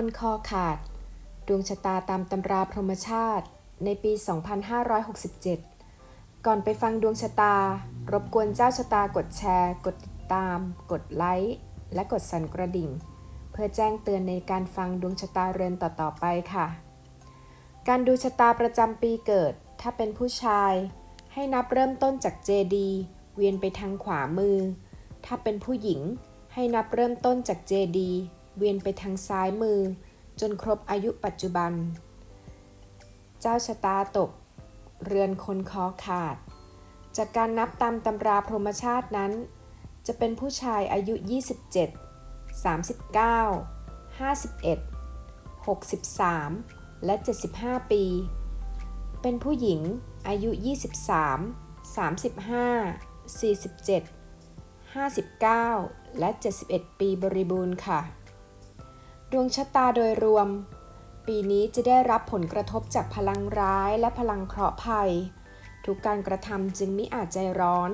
คนคอขาด ดวงชะตาตามตำราพรหมชาติ ในปี 2567 ก่อนไปฟังดวงชะตา รบกวนเจ้าชะตากดแชร์ กดติดตาม กดไลค์ และกดสั่นกระดิ่ง เพื่อแจ้งเตือนในการฟังดวงชะตาเรือนต่อๆไปค่ะ การดูชะตาประจำปีเกิด ถ้าเป็นผู้ชาย ให้นับเริ่มต้นจากเจดีเวียนไปทางขวามือ ถ้าเป็นผู้หญิงให้นับเริ่มต้นจากเจดี เวียนไปทางซ้ายมือ จนครบอายุปัจจุบัน เจ้าชะตาตก เรือนคนคอขาด จากการนับตามตำราพรหมชาตินั้น จะเป็นผู้ชายอายุ 27 39 51 63 และ 75 ปี เป็นผู้หญิงอายุ 23 35 47 59 และ 71 ปีบริบูรณ์ค่ะ ดวงชะตาโดยรวม ปีนี้จะได้รับผลกระทบจากพลังร้ายและพลังเคราะห์ภัย ทุกการกระทำจึงมิอาจใจร้อน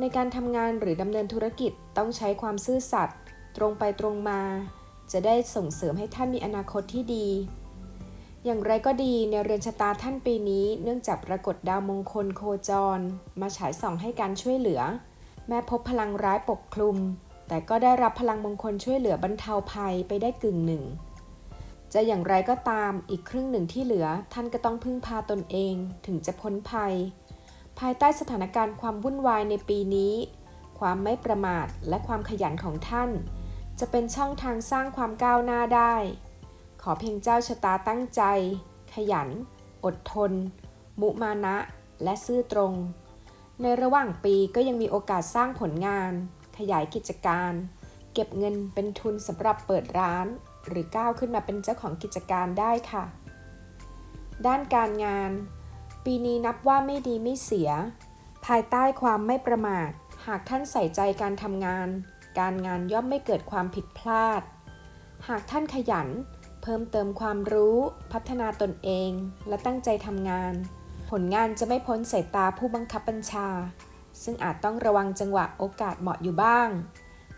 ในการทำงานหรือดำเนินธุรกิจต้องใช้ความซื่อสัตย์ตรงไปตรงมา จะได้ส่งเสริมให้ท่านมีอนาคตที่ดี อย่างไรก็ดีในเรือนชะตาท่านปีนี้เนื่องจากปรากฏดาวมงคลโคจร มาฉายส่องให้การช่วยเหลือ แม้พบพลังร้ายปกคลุม แต่ก็ได้รับพลังมงคลช่วยเหลือบรรเทาภัยไปได้กึ่งหนึ่ง จะอย่างไรก็ตามอีกครึ่งหนึ่งที่เหลือท่านก็ต้องพึ่งพาตนเองถึงจะพ้นภัย ภายใต้สถานการณ์ความวุ่นวายในปีนี้ ความไม่ประมาทและความขยันของท่าน จะเป็นช่องทางสร้างความก้าวหน้าได้ ขอเพียงเจ้าชะตาตั้งใจ ขยัน อดทน มุมานะ และซื่อตรง ในระหว่างปีก็ยังมีโอกาสสร้างผลงาน ขยายกิจการ เก็บเงินเป็นทุนสำหรับเปิดร้าน หรือก้าวขึ้นมาเป็นเจ้าของกิจการได้ค่ะ ด้านการงาน ปีนี้นับว่าไม่ดีไม่เสีย ภายใต้ความไม่ประมาท หากท่านใส่ใจการทำงาน การงานย่อมไม่เกิดความผิดพลาด หากท่านขยัน เพิ่มเติมความรู้ พัฒนาตนเอง และตั้งใจทำงาน ผลงานจะไม่พ้นสายตาผู้บังคับบัญชา ซึ่งอาจต้องระวังจังหวะโอกาสเหมาะอยู่บ้าง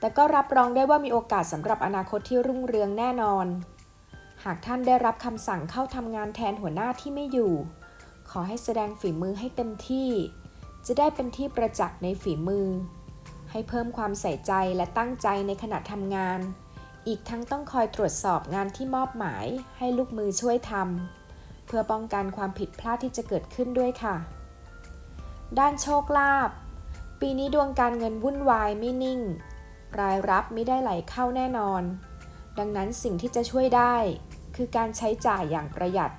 แต่ก็รับรองได้ว่ามีโอกาสสำหรับอนาคตที่รุ่งเรืองแน่นอน หากท่านได้รับคำสั่งเข้าทำงานแทนหัวหน้าที่ไม่อยู่ ขอให้แสดงฝีมือให้เต็มที่ จะได้เป็นที่ประจักษ์ในฝีมือ ให้เพิ่มความใส่ใจและตั้งใจในขณะทำงาน อีกทั้งต้องคอยตรวจสอบงานที่มอบหมายให้ลูกมือช่วยทำเพื่อป้องกันความผิดพลาดที่จะเกิดขึ้นด้วยค่ะด้านโชคลาภ ปีนี้ดวงการเงินวุ่นวายไม่นิ่ง รายรับไม่ได้ไหลเข้าแน่นอน ดังนั้นสิ่งที่จะช่วยได้ คือการใช้จ่ายอย่างประหยัด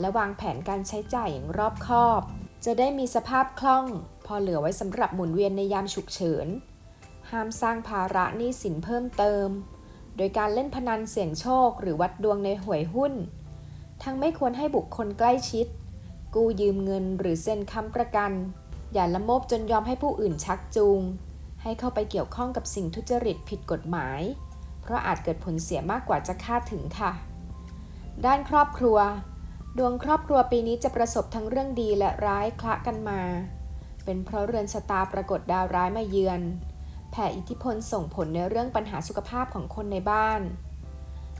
และวางแผนการใช้จ่ายอย่างรอบคอบ จะได้มีสภาพคล่อง พอเหลือไว้สำหรับหมุนเวียนในยามฉุกเฉิน ห้ามสร้างภาระหนี้สินเพิ่มเติม โดยการเล่นพนันเสี่ยงโชค หรือวัดดวงในหวยหุ้น ทั้งไม่ควรให้บุคคลใกล้ชิด กู้ยืมเงินหรือเซ็นค้ำประกัน อย่าละโมบจนยอมให้ผู้อื่นชักจูง ให้เข้าไปเกี่ยวข้องกับสิ่งทุจริตผิดกฎหมาย เพราะอาจเกิดผลเสียมากกว่าจะคาดถึงค่ะ ด้านครอบครัว ดวงครอบครัวปีนี้จะประสบทั้งเรื่องดีและร้ายคละกันมา เป็นเพราะเรือนชะตาปรากฏดาวร้ายมาเยือน แผ่อิทธิพลส่งผลในเรื่องปัญหาสุขภาพของคนในบ้าน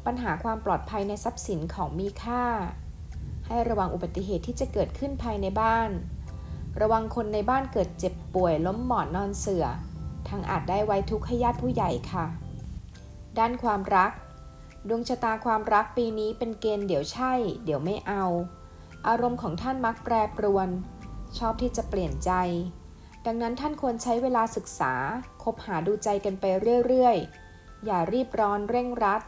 ปัญหาความปลอดภัยในทรัพย์สินของมีค่า ให้ระวังอุบัติเหตุที่จะเกิดขึ้นภายในบ้าน ระวังคนในบ้านเกิดเจ็บป่วยล้มหมอนนอนเสือทั้งอาจได้ไว้ทุกข์ให้ญาติผู้ใหญ่ค่ะ ด้านความรัก ดวงชะตาความรักปีนี้เป็นเกณฑ์เดี๋ยวใช่ เดี๋ยวไม่เอา อารมณ์ของท่านมักแปรปรวน ชอบที่จะเปลี่ยนใจ ดังนั้นท่านควรใช้เวลาศึกษา คบหาดูใจกันไปเรื่อยๆ อย่ารีบร้อนเร่งรัด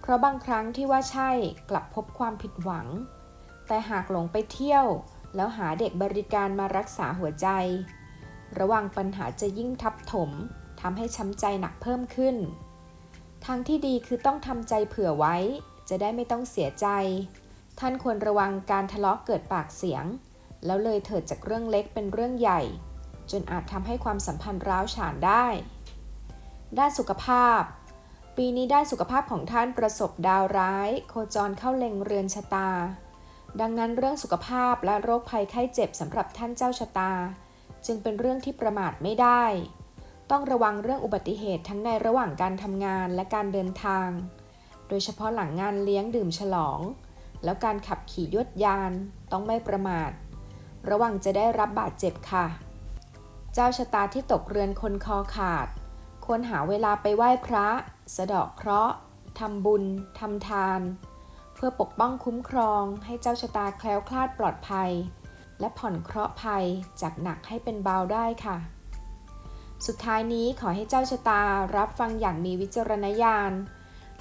เพราะบางครั้งที่ว่าใช่กลับพบความผิดหวัง แต่หากหลงไปเที่ยว แล้วหาเด็กบริการมารักษาหัวใจ ระวังปัญหาจะยิ่งทับถมทำให้ช้ำใจหนักเพิ่มขึ้น ทางที่ดีคือต้องทำใจเผื่อไว้ จะได้ไม่ต้องเสียใจ ท่านควรระวังการทะเลาะเกิดปากเสียง แล้วเลยเถิดจากเรื่องเล็กเป็นเรื่องใหญ่ จนอาจทำให้ความสัมพันธ์ร้าวฉานได้ ด้านสุขภาพ ปีนี้ด้านสุขภาพของท่านประสบดาวร้าย โคจรเข้าเล็งเรือนชะตา ดังนั้นเรื่องสุขภาพและโรคภัยไข้เจ็บสำหรับท่านเจ้าชะตา จึงเป็นเรื่องที่ประมาทไม่ได้ ต้องระวังเรื่องอุบัติเหตุทั้งในระหว่างการทำงานและการเดินทาง โดยเฉพาะหลังงานเลี้ยงดื่มฉลอง แล้วการขับขี่ยวดยานต้องไม่ประมาท ระวังจะได้รับบาดเจ็บค่ะ เจ้าชะตาที่ตกเรือนคนคอขาด ควรหาเวลาไปไหว้พระ สะเดาะเคราะห์ทำบุญทำทาน เพื่อปกป้องคุ้มครองให้เจ้าชะตาแคล้วคลาดปลอดภัย และผ่อนเคราะห์ภัยจากหนักให้เป็นเบาได้ค่ะ สุดท้ายนี้ขอให้เจ้าชะตารับฟังอย่างมีวิจารณญาณ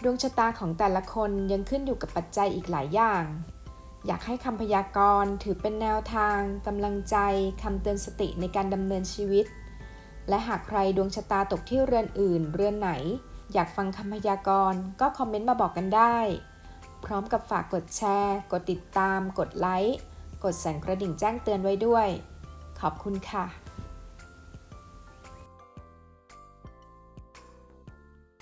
ดวงชะตาของแต่ละคนยังขึ้นอยู่กับปัจจัยอีกหลายอย่าง อยากให้คำพยากรณ์ถือเป็นแนวทางกำลังใจคำเตือนสติในการดำเนินชีวิต และหากใครดวงชะตาตกที่เรือนอื่น เรือนไหน อยากฟังคำพยากรณ์ก็คอมเมนต์มาบอกกันได้ พร้อมกับฝากกดแชร์ กดติดตาม กดไลค์ กดสั่นกระดิ่งแจ้งเตือนไว้ด้วย ขอบคุณค่ะ